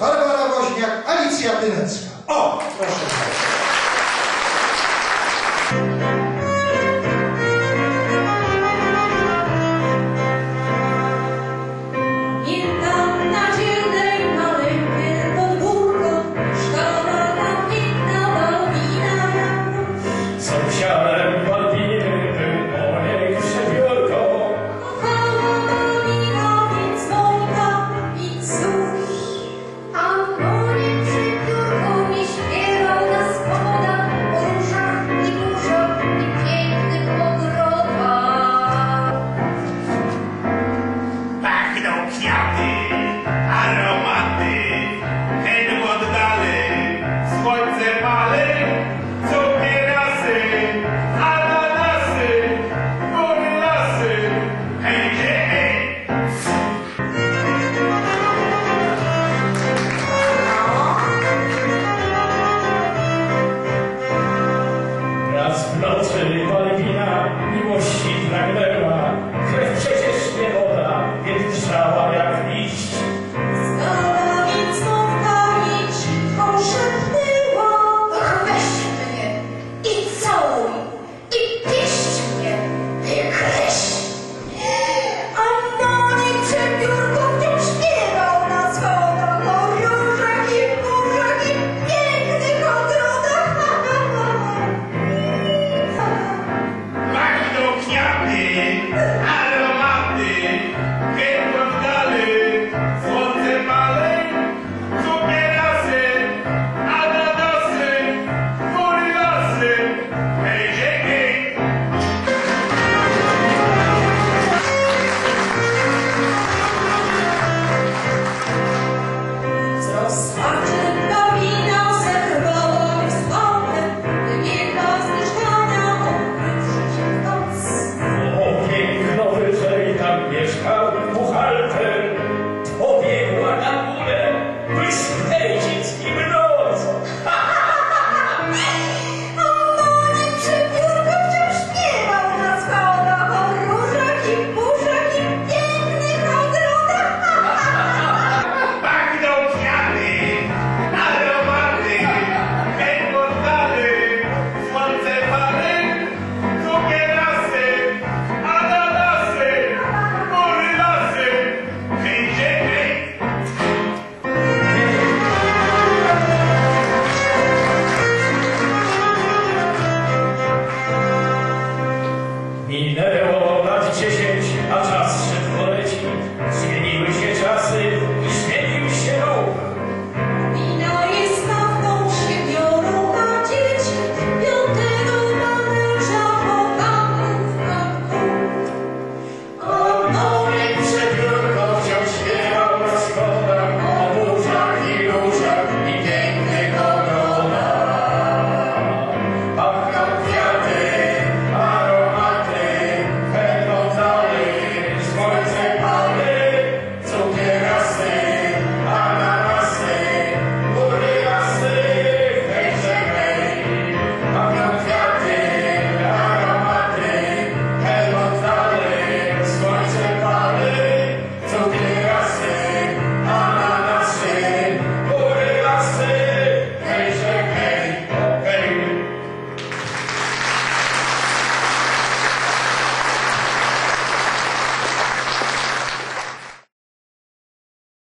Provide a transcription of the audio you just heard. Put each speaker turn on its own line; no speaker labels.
Barbara Woźniak, Alicja Tynecka. O, proszę
kwiaty, aromaty, hen oddale, słońce pale, cukierasy, ananasy, burlasy, hej, hej.
Raz w nocy palwina miłości pragnęła,